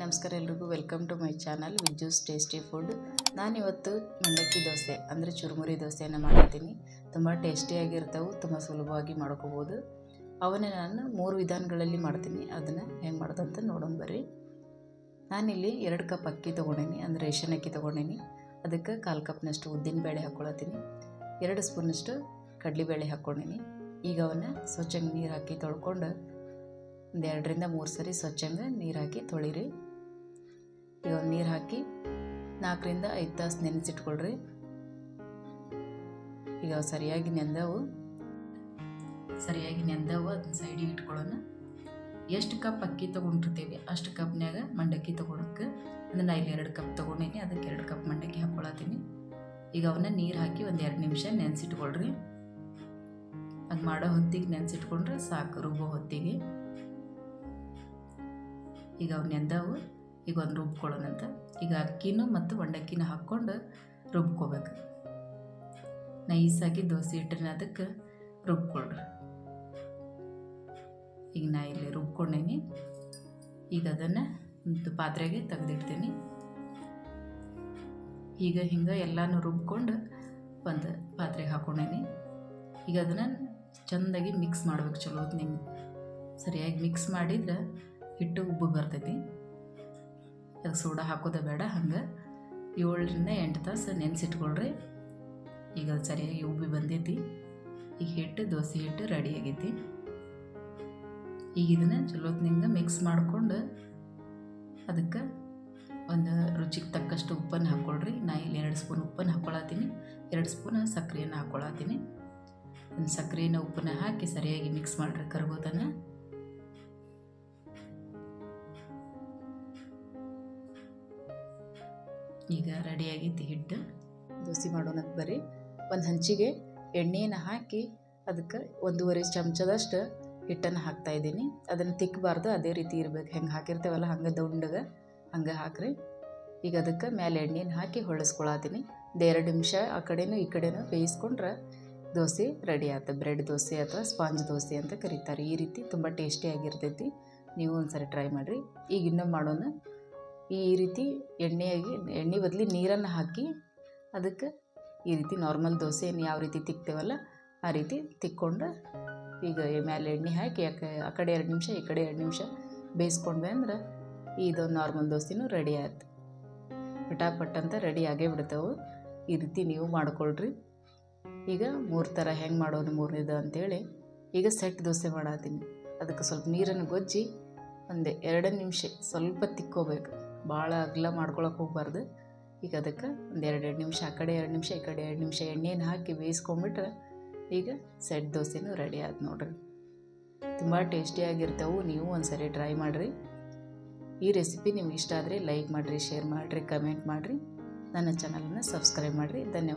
ನಮಸ್ಕಾರ ಎಲ್ರಿಗೂ. Welcome to my channel Vijju's tasty food ನಾನಿವತ್ತು ಮಂಡಕ್ಕಿ ದೋಸೆ, ಅಂದರೆ ಚುರುಮುರಿ ದೋಸೆಯನ್ನು ಮಾಡಿದ್ದೀನಿ. ತುಂಬ ಟೇಸ್ಟಿಯಾಗಿರ್ತವೆ ತುಂಬ ಸುಲಭವಾಗಿ ಮಾಡ್ಕೋಬೋದು. ಅವನ್ನೇ ನಾನು ಮೂರು ವಿಧಾನಗಳಲ್ಲಿ ಮಾಡ್ತೀನಿ. ಅದನ್ನು ಹೆಂಗೆ ಮಾಡೋದಂತ ನೋಡೋಣ ಬರ್ರಿ. ನಾನಿಲ್ಲಿ ಎರಡು ಕಪ್ ಅಕ್ಕಿ ತೊಗೊಂಡೀನಿ, ಅಂದರೆ ರೇಷನ್ ಅಕ್ಕಿ ತೊಗೊಂಡೀನಿ. ಅದಕ್ಕೆ ಕಾಲು ಕಪ್ನಷ್ಟು ಉದ್ದಿನ ಬೇಳೆ ಹಾಕ್ಕೊಳತ್ತೀನಿ ಎರಡು ಸ್ಪೂನಷ್ಟು ಕಡಲೆಬೇಳೆ ಹಾಕ್ಕೊಂಡೀನಿ ಈಗ ಅವನ್ನ ಸ್ವಚ್ಛಂಗೆ ನೀರು ಹಾಕಿ ತೊಳ್ಕೊಂಡು ಒಂದು ಎರಡರಿಂದ ಮೂರು ಸರಿ ಸ್ವಚ್ಛಂಗೆ ನೀರು ಹಾಕಿ ತೊಳಿರಿ. ನಾಲ್ಕರಿಂದ ಐದು ತಾಸು ನೆನೆಸಿಟ್ಕೊಳ್ರಿ. ಈಗ ಸರಿಯಾಗಿ ನೆಂದವು. ಸರಿಯಾಗಿ ನೆಂದವು, ಅದನ್ನ ಸೈಡಿಗೆ ಇಟ್ಕೊಳ್ಳೋಣ. ಎಷ್ಟು ಕಪ್ ಅಕ್ಕಿ ತೊಗೊಂಡಿರ್ತೀವಿ, ಅಷ್ಟು ಕಪ್ನ್ಯಾಗ ಮಂಡಕ್ಕಿ ತೊಗೊಳಕ್ಕೆ. ಅದನ್ನು ಇಲ್ಲಿ ಎರಡು ಕಪ್ ತೊಗೊಂಡೀನಿ, ಅದಕ್ಕೆ ಎರಡು ಕಪ್ ಮಂಡಕ್ಕಿ ಹಾಕ್ಕೊಳತ್ತೀನಿ ಈಗ ಅವನ್ನ ನೀರು ಹಾಕಿ ಒಂದು ಎರಡು ನಿಮಿಷ ನೆನೆಸಿಟ್ಕೊಳ್ರಿ. ಅದು ಮಾಡೋ ಹೊತ್ತಿಗೆ ನೆನೆಸಿಟ್ಕೊಂಡ್ರೆ ಸಾಕು, ರುಬ್ಬೋ ಹೊತ್ತಿಗೆ. ಈಗ ಅವು ನೆಂದವು. ಈಗ ಒಂದು ರುಬ್ಕೊಳ್ಳೋಣಂತ. ಈಗ ಅಕ್ಕಿನೂ ಮತ್ತು ಒಂಡಕ್ಕಿನ ಹಾಕ್ಕೊಂಡು ರುಬ್ಕೋಬೇಕು. ನೈಸಾಗಿ ದೋಸೆ ಹಿಟ್ಟಿನ ಅದಕ್ಕೆ ರುಬ್ಕೊಳ್ರಿ. ಈಗ ನಾ ಇಲ್ಲಿ ರುಬ್ಕೊಂಡೇನಿ. ಈಗ ಅದನ್ನು ಒಂದು ಪಾತ್ರೆಗೆ ತೆಗೆದಿಡ್ತೀನಿ. ಈಗ ಹಿಂಗೆ ಎಲ್ಲನೂ ರುಬ್ಕೊಂಡು ಒಂದು ಪಾತ್ರೆಗೆ ಹಾಕ್ಕೊಂಡೇನಿ. ಈಗ ಅದನ್ನು ಚೆಂದಾಗಿ ಮಿಕ್ಸ್ ಮಾಡ್ಬೇಕು ಚಲೋ ನಿಮ್ಗೆ ಸರಿಯಾಗಿ ಮಿಕ್ಸ್ ಮಾಡಿದ್ರೆ ಹಿಟ್ಟು ಉಬ್ಬು ಬರ್ತೈತಿ. ಅದಕ್ಕೆ ಸೋಡಾ ಹಾಕೋದೇ ಬೇಡ, ಹಂಗೆ. ಏಳರಿಂದ ಎಂಟು ತಾಸು ನೆನೆಸಿಟ್ಕೊಳ್ರಿ. ಈಗ ಸರಿಯಾಗಿ ಉಬ್ಬಿ ಬಂದೈತಿ. ಈಗ ಹಿಟ್ಟು, ದೋಸೆ ಹಿಟ್ಟು ರೆಡಿ ಆಗೈತಿ. ಈಗ ಇದನ್ನು ಚಲೋತ್ನಿಂದ ಮಿಕ್ಸ್ ಮಾಡಿಕೊಂಡು ಅದಕ್ಕೆ ಒಂದು ರುಚಿಗೆ ತಕ್ಕಷ್ಟು ಉಪ್ಪನ್ನು ಹಾಕ್ಕೊಳ್ರಿ ನಾ ಇಲ್ಲಿ ಎರಡು ಸ್ಪೂನ್ ಉಪ್ಪನ್ನು ಹಾಕ್ಕೊಳತ್ತೀನಿ ಎರಡು ಸ್ಪೂನ್ ಸಕ್ಕರೆಯನ್ನು ಹಾಕ್ಕೊಳತ್ತೀನಿ ಒಂದು ಸಕ್ಕರೆಯನ್ನು ಉಪ್ಪನ್ನ ಹಾಕಿ ಸರಿಯಾಗಿ ಮಿಕ್ಸ್ ಮಾಡಿರಿ ಕರ್ಗೋದನ್ನು ಈಗ ರೆಡಿಯಾಗೈತಿ ಹಿಟ್ಟು ದೋಸೆ ಮಾಡೋಣ ಬರ್ರಿ. ಒಂದು ಹಂಚಿಗೆ ಎಣ್ಣೆನ ಹಾಕಿ ಅದಕ್ಕೆ ಒಂದೂವರೆ ಚಮಚದಷ್ಟು ಹಿಟ್ಟನ್ನು ಹಾಕ್ತಾ ಇದ್ದೀನಿ. ಅದನ್ನು ತಿಕ್ಕಬಾರ್ದು ಅದೇ ರೀತಿ ಇರ್ಬೇಕು. ಹೆಂಗೆ ಹಾಕಿರ್ತೇವಲ್ಲ, ಹಂಗೆ ದುಂಡಗೆ ಹಂಗೆ ಹಾಕ್ರಿ. ಈಗ ಅದಕ್ಕೆ ಮೇಲೆ ಎಣ್ಣೆನ ಹಾಕಿ ಹೊಳಸ್ಕೊಳತ್ತೀನಿ ಒಂದು ಎರಡು ನಿಮಿಷ ಆ ಕಡೆನೂ ಈ ಕಡೆನೂ ಬೇಯಿಸ್ಕೊಂಡ್ರೆ ದೋಸೆ ರೆಡಿ ಆಯ್ತು ಬ್ರೆಡ್ ದೋಸೆ ಅಥವಾ ಸ್ಪಾಂಜ್ ದೋಸೆ ಅಂತ ಕರೀತಾರೆ. ಈ ರೀತಿ ತುಂಬ ಟೇಸ್ಟಿಯಾಗಿರ್ತೈತಿ ನೀವು ಒಂದ್ಸರಿ ಟ್ರೈ ಮಾಡಿರಿ. ಈಗ ಇನ್ನೂ ಮಾಡೋಣ. ಈ ರೀತಿ ಎಣ್ಣೆಯಾಗಿ, ಎಣ್ಣೆ ಬದಲಿ ನೀರನ್ನು ಹಾಕಿ ಅದಕ್ಕೆ ಈ ರೀತಿ ನಾರ್ಮಲ್ ದೋಸೆಯನ್ನು ಯಾವ ರೀತಿ ತಿಕ್ತೇವಲ್ಲ ಆ ರೀತಿ ತಿಕ್ಕೊಂಡು ಈಗ ಮೇಲೆ ಎಣ್ಣೆ ಹಾಕಿ ಯಾಕೆ ಆ ಕಡೆ ಎರಡು ನಿಮಿಷ, ಈ ಕಡೆ ಎರಡು ನಿಮಿಷ ಬೇಯಿಸ್ಕೊಂಡ್ವಿ ಅಂದ್ರೆ ಇದು ನಾರ್ಮಲ್ ದೋಸೆನೂ ರೆಡಿ ಆಯ್ತು. ಪಟಾಪಟ್ ಅಂತ ರೆಡಿ ಆಗೇ ಬಿಡ್ತಾವೆ. ಈ ರೀತಿ ನೀವು ಮಾಡ್ಕೊಳ್ರಿ. ಈಗ ಮೂರು ಥರ ಹೆಂಗೆ ಮಾಡೋದು ಮೂರನೇದು ಅಂತೇಳಿ ಈಗ ಸೆಟ್ ದೋಸೆ ಮಾಡತ್ತೀನಿ ಅದಕ್ಕೆ ಸ್ವಲ್ಪ ನೀರನ್ನು ಗೊಜ್ಜಿ ಒಂದೇ ಎರಡು ನಿಮಿಷ ಸ್ವಲ್ಪ ತಿಕ್ಕೋಬೇಕು. ಭಾಳ ಅಗಲ ಮಾಡ್ಕೊಳಕ್ಕೆ ಹೋಗ್ಬಾರ್ದು. ಈಗ ಅದಕ್ಕೆ ಒಂದು ಎರಡು ಎರಡು ನಿಮಿಷ ಆ ಕಡೆ ಎರಡು ನಿಮಿಷ, ಈ ಕಡೆ ಎರಡು ನಿಮಿಷ ಎಣ್ಣೆನ ಹಾಕಿ ಬೇಯಿಸ್ಕೊಂಬಿಟ್ರೆ ಈಗ ಸೆಟ್ ದೋಸೆನೂ ರೆಡಿ ಆಯ್ತು ನೋಡ್ರಿ. ತುಂಬ ಟೇಸ್ಟಿಯಾಗಿರ್ತವೆ ನೀವು ಒಂದು ಸರಿ ಟ್ರೈ ಮಾಡಿರಿ. ಈ ರೆಸಿಪಿ ನಿಮ್ಗೆ ಇಷ್ಟ ಆದರೆ ಲೈಕ್ ಮಾಡಿರಿ ಶೇರ್ ಮಾಡಿರಿ ಕಮೆಂಟ್ ಮಾಡಿರಿ. ನನ್ನ ಚಾನಲನ್ನು ಸಬ್ಸ್ಕ್ರೈಬ್ ಮಾಡಿರಿ. ಧನ್ಯವಾದ.